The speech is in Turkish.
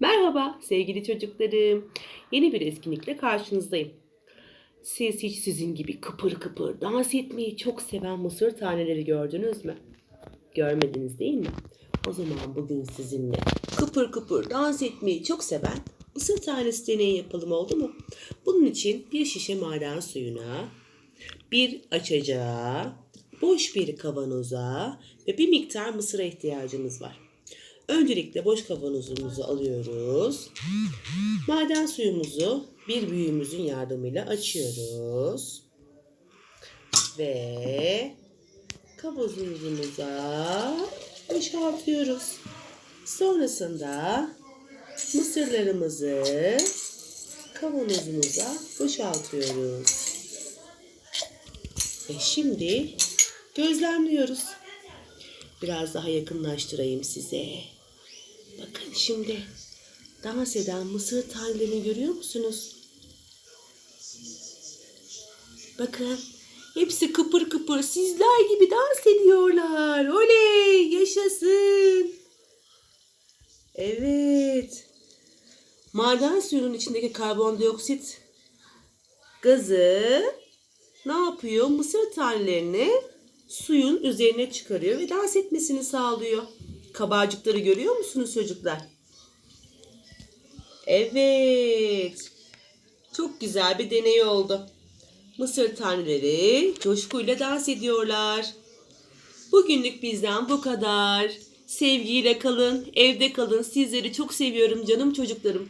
Merhaba sevgili çocuklarım. Yeni bir etkinlikle karşınızdayım. Siz hiç sizin gibi kıpır kıpır dans etmeyi çok seven mısır taneleri gördünüz mü? Görmediniz değil mi? O zaman bugün sizinle kıpır kıpır dans etmeyi çok seven mısır tanesi deneyi yapalım oldu mu? Bunun için bir şişe maden suyuna, bir açacağa, boş bir kavanoza ve bir miktar mısıra ihtiyacımız var. Öncelikle boş kavanozumuzu alıyoruz. Maden suyumuzu bir büyüğümüzün yardımıyla açıyoruz. Ve kavanozumuza boşaltıyoruz. Sonrasında mısırlarımızı kavanozumuza boşaltıyoruz. Ve şimdi gözlemliyoruz. Biraz daha yakınlaştırayım size. Bakın şimdi dans eden mısır tanelerini görüyor musunuz? Bakın hepsi kıpır kıpır sizler gibi dans ediyorlar. Oley yaşasın. Evet. Maden suyunun içindeki karbondioksit gazı ne yapıyor? Mısır tanelerini suyun üzerine çıkarıyor ve dans etmesini sağlıyor. Kabarcıkları görüyor musunuz çocuklar? Evet. Çok güzel bir deney oldu. Mısır taneleri coşkuyla dans ediyorlar. Bugünlük bizden bu kadar. Sevgiyle kalın, evde kalın. Sizleri çok seviyorum canım çocuklarım.